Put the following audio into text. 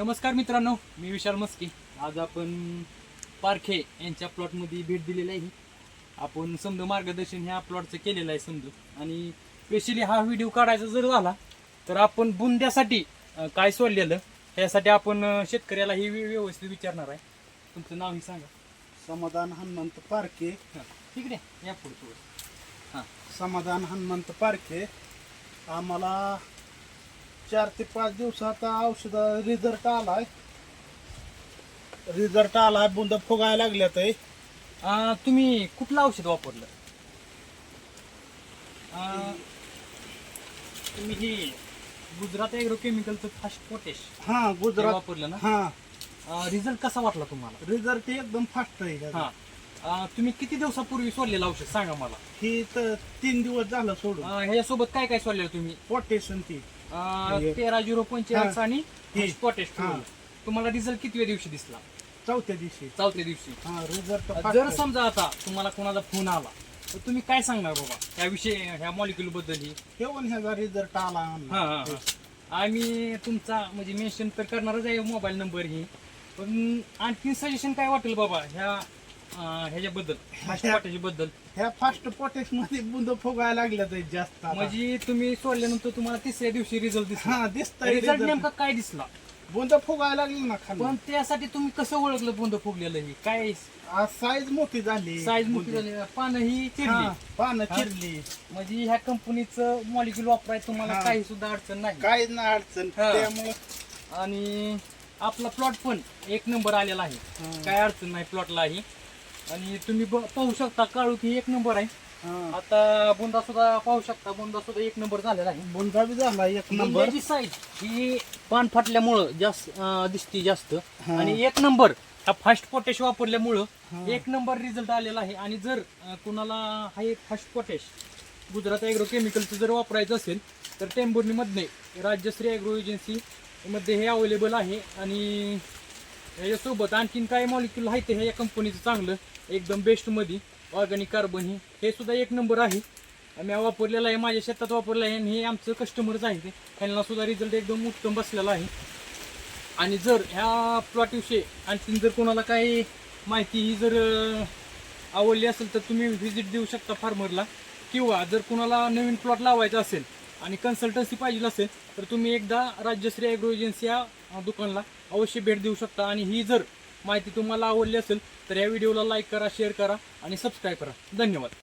नमस्कार मित्रांनो मी विशाल मस्के. आज आपण पारखे यांच्या प्लॉटमध्ये भेट दिलेली आहे. आपण समजा मार्गदर्शन ह्या प्लॉटचं केलेलं आहे समजू आणि स्पेशली हा व्हिडिओ काढायचा जर झाला तर आपण बुंद्यासाठी काय सोडलेलं ह्यासाठी आपण शेतकऱ्याला ही व्य- व्यवस्थित विचारणार आहे. तुमचं नाव ही सांगा. समाधान हनुमंत पारखे. हां ठीक आहे या पुढे हां. समाधान हनुमंत पारखे. आम्हाला चार ते पाच दिवसात औषध रिझल्ट आलाय रिझल्ट आलाय बुंद फुगायला लागल्यात आहे. अं, तुम्ही कुठलं औषध वापरलं? अं, तुम्ही ही गुजरात एग्रो केमिकलचं फास्ट पोटेश हा गुजरात. वापरलं ना? हा. रिझल्ट कसा वाटला तुम्हाला? रिझल्ट एकदम फास्ट आहे. हा. अं, तुम्ही किती दिवसापूर्वी सोडलेलं औषध? सांगा मला. ही तर तीन दिवस झालं सोडून. अं, ह्याच्यासोबत काय काय सोडलेलं तुम्ही? पोटेशन ती. अं, हे- तेरा झिरो पंचेचाळीस हा. आणि हे. पोटेश हा. तुम्हाला रिझल्ट किती दिवशी दिसला चौथ्या दिवशी चौथ्या दिवशी हा जर समजा आता तुम्हाला कोणाचा फोन आला तर तुम्ही काय सांगणार बाबा त्याविषयी ह्या मॉलिक्युलबद्दल ही ह्याचा रिझल्ट आला हा, हा. हा. आम्ही तुमचा म्हणजे मेन्शन तर करणारच आहे मोबाईल नंबर ही पण आणखी सजेशन काय वाटेल बाबा ह्या ह्याच्याबद्दल बद्दल ह्या फास्ट पोटेशमध्ये बुंद फुगायला लागल्यात आहे जास्त. म्हणजे तुम्ही सोडल्यानंतर तुम्हाला तिसऱ्या दिवशी रिझल्ट दिसला हा दिसतंय रिझल्ट. नेमका काय दिसला बुंद फुगायला लागली ना पण खाली त्यासाठी तुम्ही कसं ओळखलं बोंद फुगलेलं ही काय साईज मोठी झाली साईज मोठी. झाली पानं ही चिरली पानं. चिरली म्हणजे ह्या कंपनीचं मॉलिक्युल वापरायचं तुम्हाला. काही सुद्धा अडचण नाही काय ना अडचण. त्यामुळे आणि आपला प्लॉट पण एक नंबर आलेला आहे. काय अडचण नाही प्लॉटलाही आणि तुम्ही ब- पाहू शकता काळू की एक नंबर आहे हा. आता बुंदा सुद्धा पाहू शकता बुंदा सुद्धा एक नंबर झालेला आहे बुंदा बी झाला एक नंबर बुंद्याची साईज ही पान फाटल्यामुळं जास्त अं, दिसते जास्त हा. आणि एक नंबर हा फास्ट पोटॅश वापरल्यामुळं. एक नंबर रिझल्ट आलेला आहे आणि जर अं, कुणाला हा एक फास्ट पोटॅश गुजरात ॲग्रो केमिकलचं जर वापरायचं असेल तर टेंभुर्णीमधले राज्यश्री ॲग्रो एजन्सी मध्ये हे अवेलेबल आहे आणि याच्यासोबत आणखीन काय मॉलिक्युल आहे ते ह्या कंपनीचं चांगलं एकदम बेस्टमध्ये ऑर्गॅनिक कार्बन हे हे सुद्धा एक नंबर आहे. मी वापरलेलं वापरलेला आहे माझ्या शेतात वापरलं आहे आणि हे आमचं कस्टमरच आहे ते. त्यांना सुद्धा रिझल्ट एकदम उत्तम बसलेला आहे. आणि जर ह्या प्लॉटविषयी आणखीन जर कोणाला काही माहिती ही जर आवडली असेल तर तुम्ही व्हिजिट देऊ शकता फार्मरला किंवा जर कोणाला नवीन प्लॉट लावायचा असेल आणि कन्सल्टन्सी पाहिजे असेल तर तुम्ही एकदा राज्यश्री ॲग्रो एजन्सी या दुकानला अवश्य भेट देऊ शकता. आणि ही जर माहिती तुम्हाला आवडली असेल तर या व्हिडिओला लाईक करा शेअर करा आणि सबस्क्राईब करा. धन्यवाद.